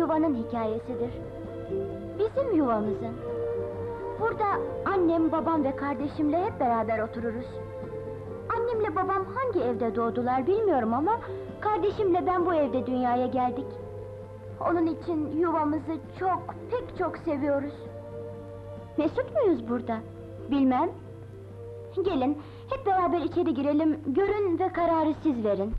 yuvanın hikayesidir. Bizim yuvamızın. Burada annem, babam ve kardeşimle hep beraber otururuz. Annemle babam hangi evde doğdular bilmiyorum ama... ...kardeşimle ben bu evde dünyaya geldik. Onun için yuvamızı çok, pek çok seviyoruz. Mesut muyuz burada? Bilmem. Gelin, hep beraber içeri girelim, görün ve kararı siz verin.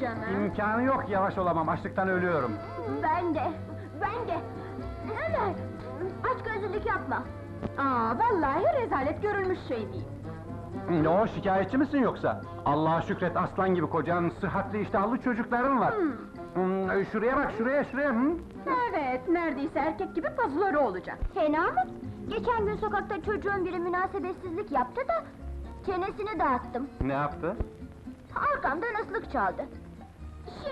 Canım? İmkanı yok yavaş olamam, açlıktan ölüyorum. Ben de, ben de. Ömer, aç gözlülük yapma. Aa, vallahi rezalet görülmüş şey değil. Ne o, şikayetçi misin yoksa? Allah'a şükret aslan gibi kocan, sıhhatli iştahlı çocukların var. Hmm, şuraya bak, şuraya, şuraya. Hı? Evet, neredeyse erkek gibi pazuları olacak. Fena mı? Geçen gün sokakta çocuğun biri münasebetsizlik yaptı da... ...çenesini dağıttım. Ne yaptı? Arkamdan ıslık çaldı.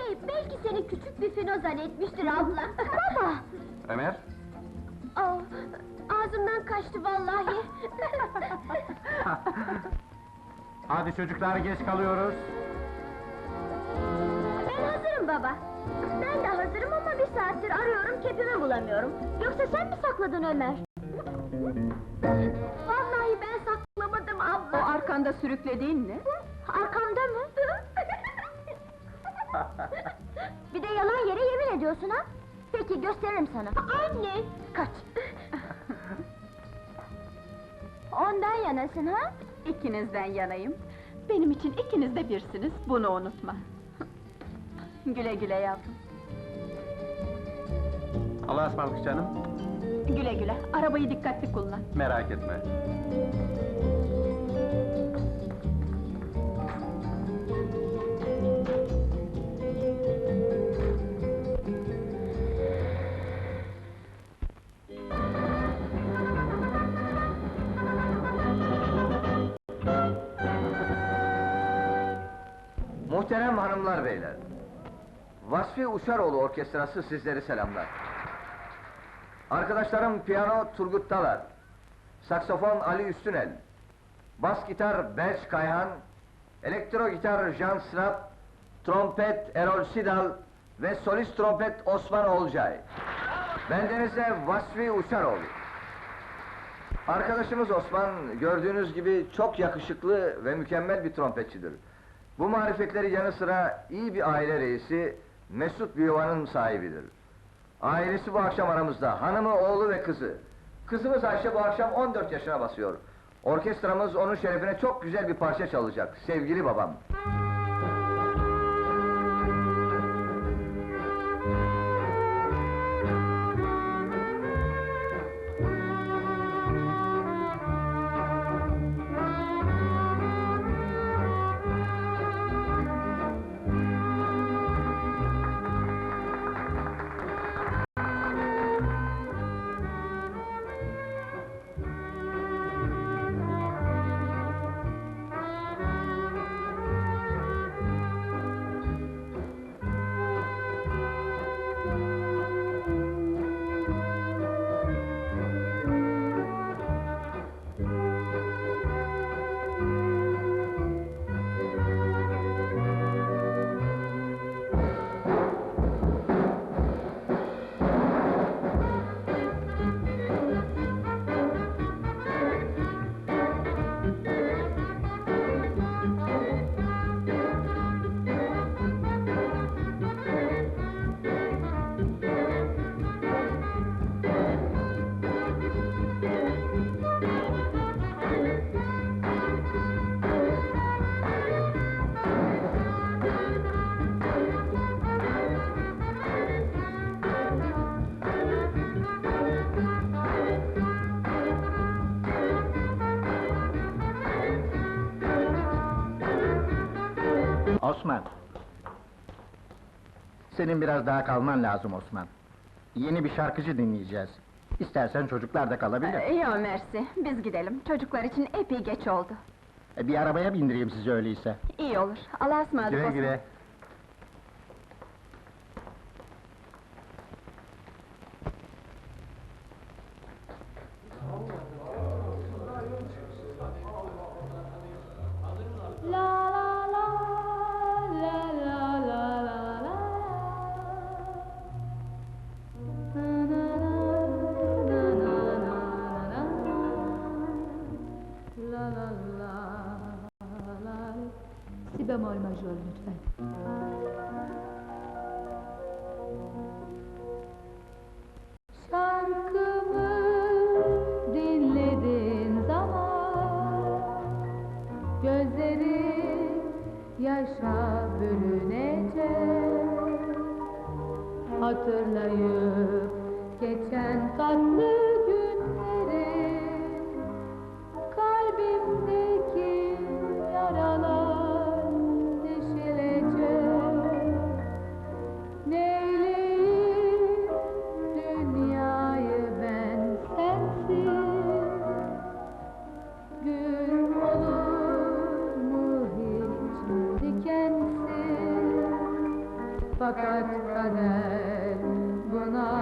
Şey, belki seni küçük bir fino zannetmiştir abla. Baba! Ömer? Aa, ağzımdan kaçtı vallahi. Hadi çocuklar, geç kalıyoruz. ben hazırım baba. Ben de hazırım ama bir saattir arıyorum, kepimi bulamıyorum. Yoksa sen mi sakladın Ömer? Vallahi ben saklamadım O abla. arkanda sürüklediğin ne? Arkamda? bir de yalan yere yemin ediyorsun ha? Peki gösteririm sana. Anne! Kaç! Ondan yanasın ha? İkinizden yanayım. Benim için ikiniz de birsiniz, bunu unutma. güle güle yavrum. Allah'a ısmarladık canım. Güle güle, arabayı dikkatli kullan. Merak etme. Hanımlar beyler. Vasfi Uçaroğlu Orkestrası sizleri selamlar. Arkadaşlarım piyano Turgut Dalar, saksafon Ali Üstünel, bas gitar Berç Kayhan, elektro gitar Jan Snap, trompet Erol Sidal ve solist trompet Osman Olcay. Bendenize Vasfi Uçaroğlu. Arkadaşımız Osman, gördüğünüz gibi çok yakışıklı ve mükemmel bir trompetçidir. Bu marifetleri yanı sıra iyi bir aile reisi, mesut bir yuvanın sahibidir. Ailesi bu akşam aramızda, hanımı, oğlu ve kızı. Kızımız Ayşe bu akşam 14 yaşına basıyor. Orkestramız onun şerefine çok güzel bir parça çalacak, sevgili babam. Osman. Senin biraz daha kalman lazım Osman. Yeni bir şarkıcı dinleyeceğiz. İstersen çocuklar da kalabilir. Ee, Yok mersi, biz gidelim. Çocuklar için epey geç oldu. E, bir arabaya bindireyim sizi öyleyse. İyi olur. Allah'a ısmarladık Güle Osman. güle. به مال مجال لطفا. Fakat kader buna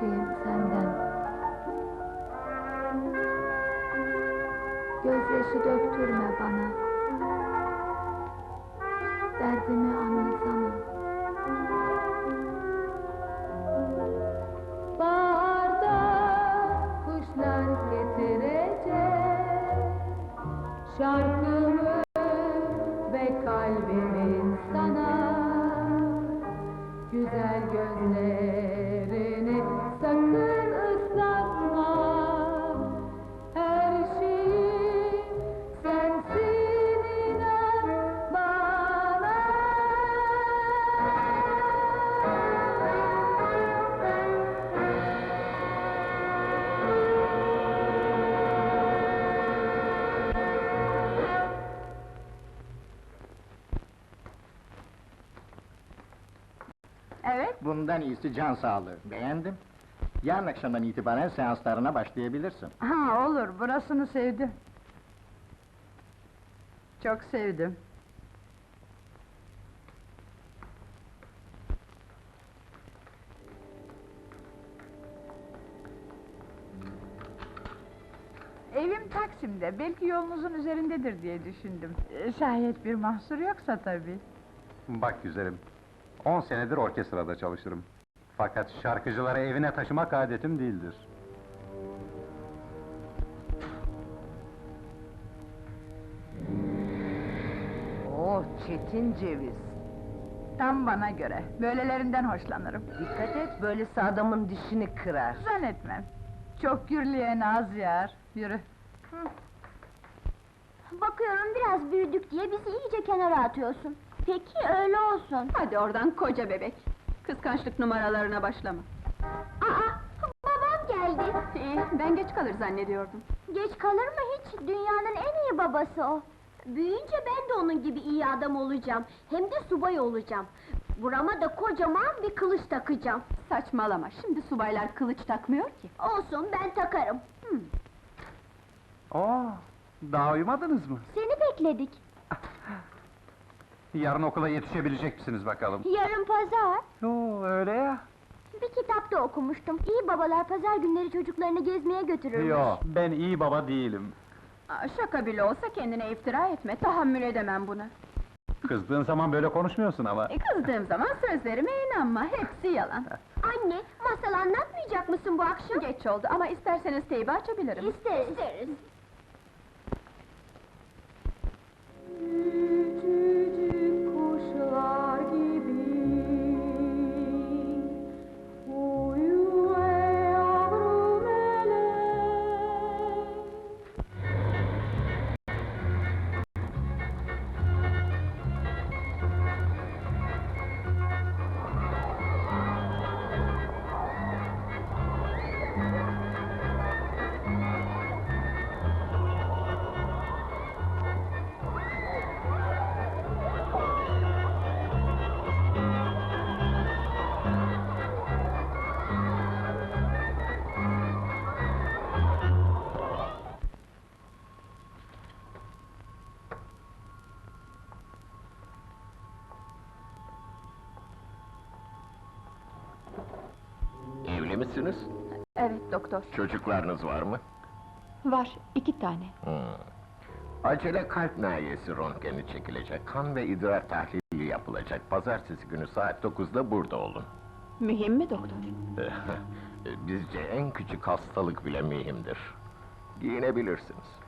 şeyim senden. Gözyaşı döktürme bana. Derdimi anlasana. Baharda kuşlar getirecek. Şarkımı Bundan iyisi can sağlığı. Beğendim. Yarın akşamdan itibaren seanslarına başlayabilirsin. ha olur, burasını sevdim. Çok sevdim. Evim Taksim'de, belki yolunuzun üzerindedir diye düşündüm. Ee, Şayet bir mahsur yoksa tabii. Bak güzelim, on senedir orkestrada çalışırım. Fakat şarkıcıları evine taşımak adetim değildir. Oh, çetin ceviz. Tam bana göre, böylelerinden hoşlanırım. Dikkat et, böylesi adamın dişini kırar. Zannetmem. Çok gürleyen az yar. Yürü. Bakıyorum biraz büyüdük diye bizi iyice kenara atıyorsun. Peki öyle olsun. Hadi oradan koca bebek. Kıskançlık numaralarına başlama. Aa, İyi, ben geç kalır zannediyordum. Geç kalır mı hiç? Dünyanın en iyi babası o. Büyüyünce ben de onun gibi iyi adam olacağım. Hem de subay olacağım. Burama da kocaman bir kılıç takacağım. Saçmalama, şimdi subaylar kılıç takmıyor ki. Olsun ben takarım. Oo, daha uyumadınız mı? Seni bekledik. Yarın okula yetişebilecek misiniz bakalım? Yarın pazar. Yo, öyle ya. Bir kitapta okumuştum. İyi babalar pazar günleri çocuklarını gezmeye götürürmüş. Yo, ben iyi baba değilim. Aa, şaka bile olsa kendine iftira etme, tahammül edemem buna. Kızdığın zaman böyle konuşmuyorsun ama. E, kızdığım zaman sözlerime inanma, hepsi yalan. Anne, masal anlatmayacak mısın bu akşam? Geç oldu ama isterseniz teybi açabilirim. İsteriz. İsteriz. Evet doktor. Çocuklarınız var mı? Var, iki tane. Hmm. Acele kalp nahiyesi röntgeni çekilecek, kan ve idrar tahlili yapılacak. Pazartesi günü saat 9'da burada olun. Mühim mi doktor? Bizce en küçük hastalık bile mühimdir. Giyinebilirsiniz.